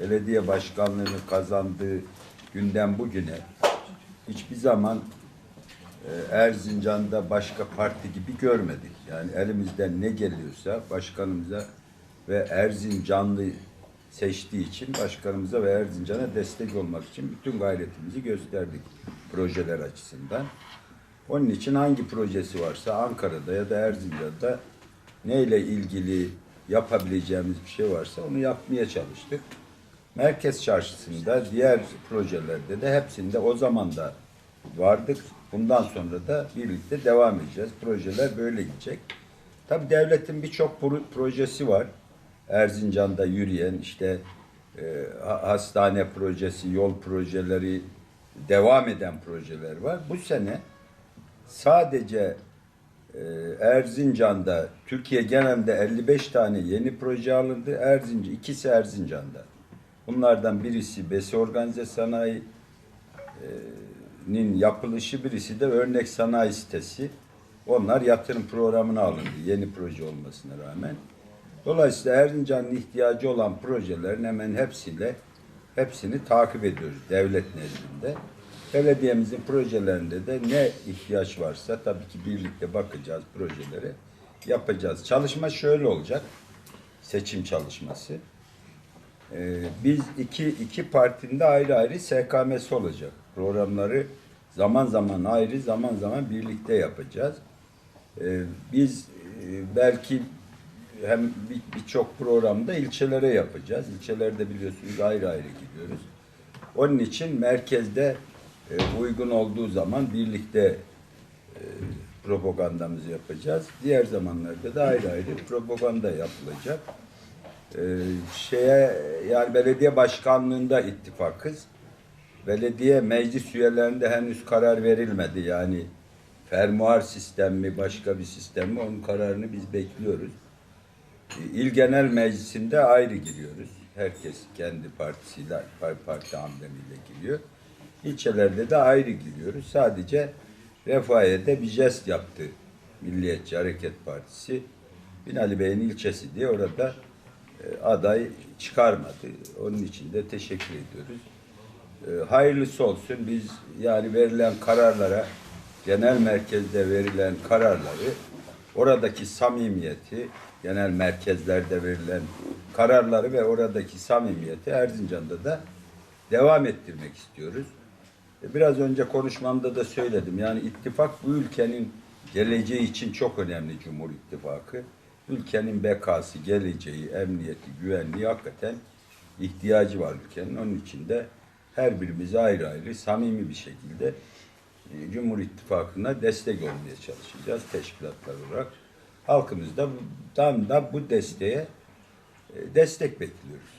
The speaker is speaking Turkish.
belediye başkanlığını kazandığı günden bugüne hiçbir zaman e, Erzincan'da başka parti gibi görmedik. Yani elimizden ne geliyorsa başkanımıza ve Erzincanlı seçtiği için başkanımıza ve Erzincan'a destek olmak için bütün gayretimizi gösterdik projeler açısından. Onun için hangi projesi varsa Ankara'da ya da Erzincan'da neyle ilgili yapabileceğimiz bir şey varsa onu yapmaya çalıştık. Merkez Çarşısı'nda diğer projelerde de hepsinde o zaman da vardık. Bundan sonra da birlikte devam edeceğiz. Projeler böyle gidecek. Tabii devletin birçok pro- projesi var. Erzincan'da yürüyen işte e, ha- hastane projesi, yol projeleri, devam eden projeler var. Bu sene sadece e, Erzincan'da Türkiye genelinde 55 tane yeni proje alındı. Erzincan, ikisi Erzincan'da. Bunlardan birisi Besi Organize Sanayi'nin yapılışı, birisi de örnek sanayi sitesi. Onlar yatırım programına alındı yeni proje olmasına rağmen. Dolayısıyla Erzincan'ın ihtiyacı olan projelerin hemen hepsiyle hepsini takip ediyoruz devlet nezdinde. Belediyemizin projelerinde de ne ihtiyaç varsa tabii ki birlikte bakacağız projelere yapacağız. Çalışma şöyle olacak. Seçim çalışması. Ee, biz iki, iki partinin de ayrı ayrı SKM'si olacak. Programları zaman zaman ayrı, zaman zaman birlikte yapacağız. Ee, biz e, belki hem bir- birçok programda ilçelere yapacağız. İlçelerde biliyorsunuz ayrı ayrı gidiyoruz. Onun için merkezde e, uygun olduğu zaman birlikte e, propagandamızı yapacağız. Diğer zamanlarda da ayrı ayrı propaganda yapılacak. Ee, şeye yani belediye başkanlığında ittifakız. Belediye meclis üyelerinde henüz karar verilmedi. Yani fermuar sistem mi başka bir sistem mi onun kararını biz bekliyoruz. İl Genel Meclisi'nde ayrı giriyoruz. Herkes kendi partisiyle, par- parti amblemiyle giriyor. İlçelerde de ayrı giriyoruz. Sadece Refahiye'de bir jest yaptı Milliyetçi Hareket Partisi. Binali Bey'in ilçesi diye orada aday çıkarmadı. Onun için de teşekkür ediyoruz. E, hayırlısı olsun. Biz yani verilen kararlara, genel merkezde verilen kararları, oradaki samimiyeti, genel merkezlerde verilen kararları ve oradaki samimiyeti Erzincan'da da devam ettirmek istiyoruz. E, Biraz önce konuşmamda da söyledim. Yani ittifak bu ülkenin geleceği için çok önemli Cumhur İttifakı. Ülkenin bekası, geleceği, emniyeti, güvenliği hakikaten ihtiyacı var ülkenin. Onun için de her birimiz ayrı ayrı samimi bir şekilde e, Cumhur İttifakı'na destek olmaya çalışacağız teşkilatlar olarak. Halkımızdan da bu desteğe e, destek bekliyoruz.